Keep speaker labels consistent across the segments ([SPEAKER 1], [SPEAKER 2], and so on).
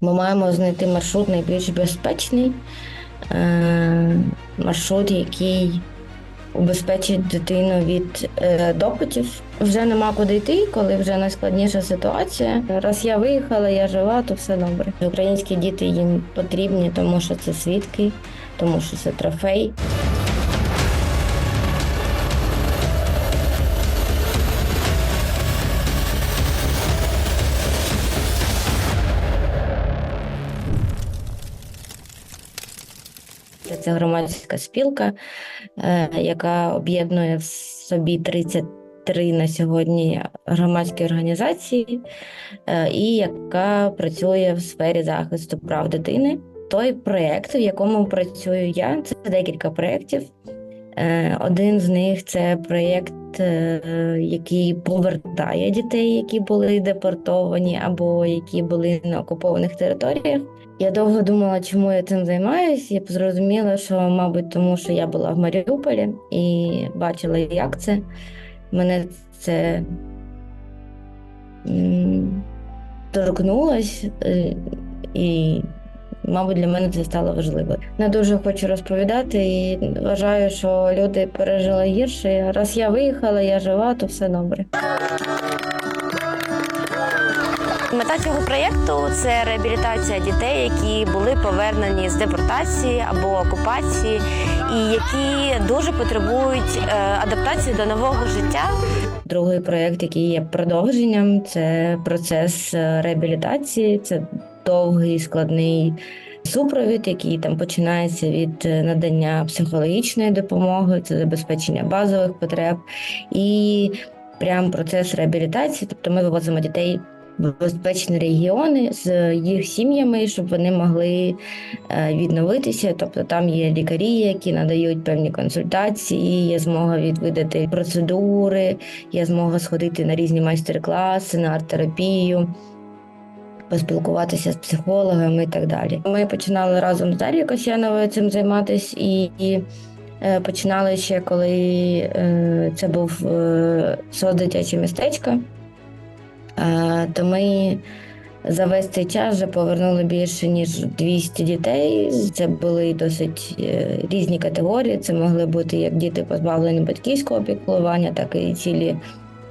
[SPEAKER 1] Ми маємо знайти маршрут найбільш безпечний, е, маршрут, який убезпечить дитину від е, допитів. Вже нема куди йти, коли вже найскладніша ситуація. Раз я виїхала, я жива, то все добре. Українські діти їм потрібні, тому що це свідки, тому що це трофей. Це громадська спілка, е, яка об'єднує в собі 33 на сьогодні громадські організації, е, і яка працює в сфері захисту прав дитини. Той проєкт, в якому працюю я, це декілька проєктів. Е, Один з них це проєкт, е, який повертає дітей, які були депортовані або які були на окупованих територіях. Я довго думала, чому я цим займаюся, і зрозуміла, що, мабуть, тому що я була в Маріуполі і бачила, як це. Мене це торкнулось, е, і, мабуть, для мене це стало важливо. Не дуже хочу розповідати і вважаю, що люди пережили гірше. Раз я виїхала, я жива, то все добре.
[SPEAKER 2] Мета цього проєкту це реабілітація дітей, які були повернені з депортації або окупації, і які дуже потребують е, адаптації до нового життя.
[SPEAKER 1] Другий проєкт, який є продовженням, це процес е, реабілітації. Це довгий складний супровід, який там починається від е, надання психологічної допомоги, це забезпечення базових потреб і прям процес реабілітації. Тобто ми вивозимо дітей в безпечні регіони з їх сім'ями, щоб вони могли е, відновитися. Тобто там є лікарі, які надають певні консультації, є змога відвідати процедури, є змога сходити на різні майстер-класи, на арт-терапію. Поспілкуватися з психологами і так далі. Ми починали разом з Дар'єю Касьяновою цим займатися і, і е, починали ще, коли е, це був е, соцдитяче містечко. Е, то ми за весь цей час вже повернули більше ніж 200 дітей. Це були досить різні категорії. Це могли бути як діти позбавлені батьківського піклування, так і цілі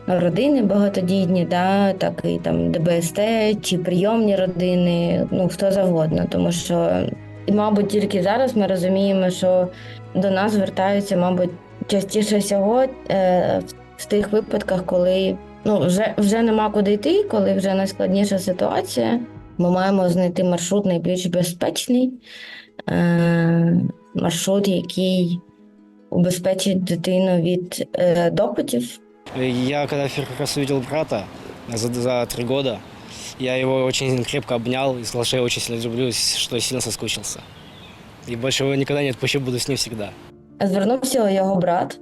[SPEAKER 1] родини багатодітні, да, так і там ДБСТ чи прийомні родини, ну хто завгодно. Тому що, і, мабуть, тільки зараз ми розуміємо, що до нас звертаються, мабуть, частіше всього е, в- тих випадках, коли ну, вже, вже нема куди йти, коли вже найскладніша ситуація. Ми маємо знайти маршрут найбільш безпечний, е, маршрут, який убезпечить дитину від е, допитів.
[SPEAKER 3] Я когда первый раз увидел брата за, за три года, я его очень крепко обнял и сказал, что я очень сильно люблю, что сильно соскучился. И больше его никогда не отпущу, буду с ним всегда.
[SPEAKER 1] Звернувся його брат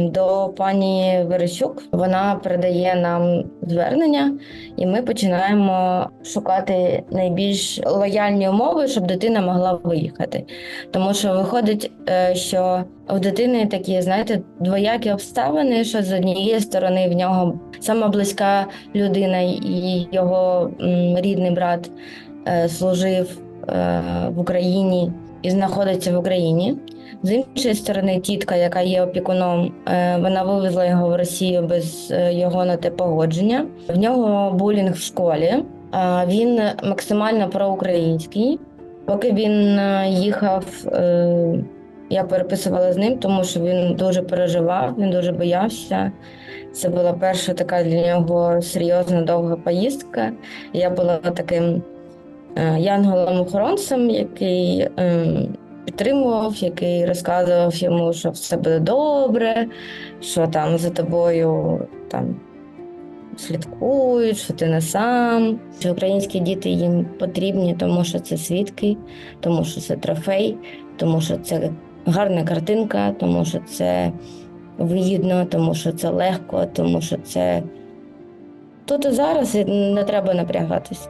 [SPEAKER 1] до пані Верещук. Вона передає нам звернення, і ми починаємо шукати найбільш лояльні умови, щоб дитина могла виїхати. Тому що виходить, е, що у дитини такі, знаєте, двоякі обставини, що з однієї сторони в нього сама близька людина і його рідний брат е, служив е, в Україні і знаходиться в Україні. З іншої сторони, тітка, яка є опікуном, е, вона вивезла його в Росію без е, його на те погодження. В нього булінг в школі. Він максимально проукраїнський. Поки він е, їхав, я переписувала з ним, тому що він дуже переживав, він дуже боявся. Це була перша така для нього серйозна довга поїздка. Я була таким янголом-охоронцем, який ем, підтримував, який розказував йому, що все буде добре, що там за тобою там слідкують, що ти не сам. Що українські діти їм потрібні, тому що це свідки, тому що це трофей, тому що це гарна картинка, тому що це вигідно, тому що це легко, тому що це тут і зараз і не треба напрягатись.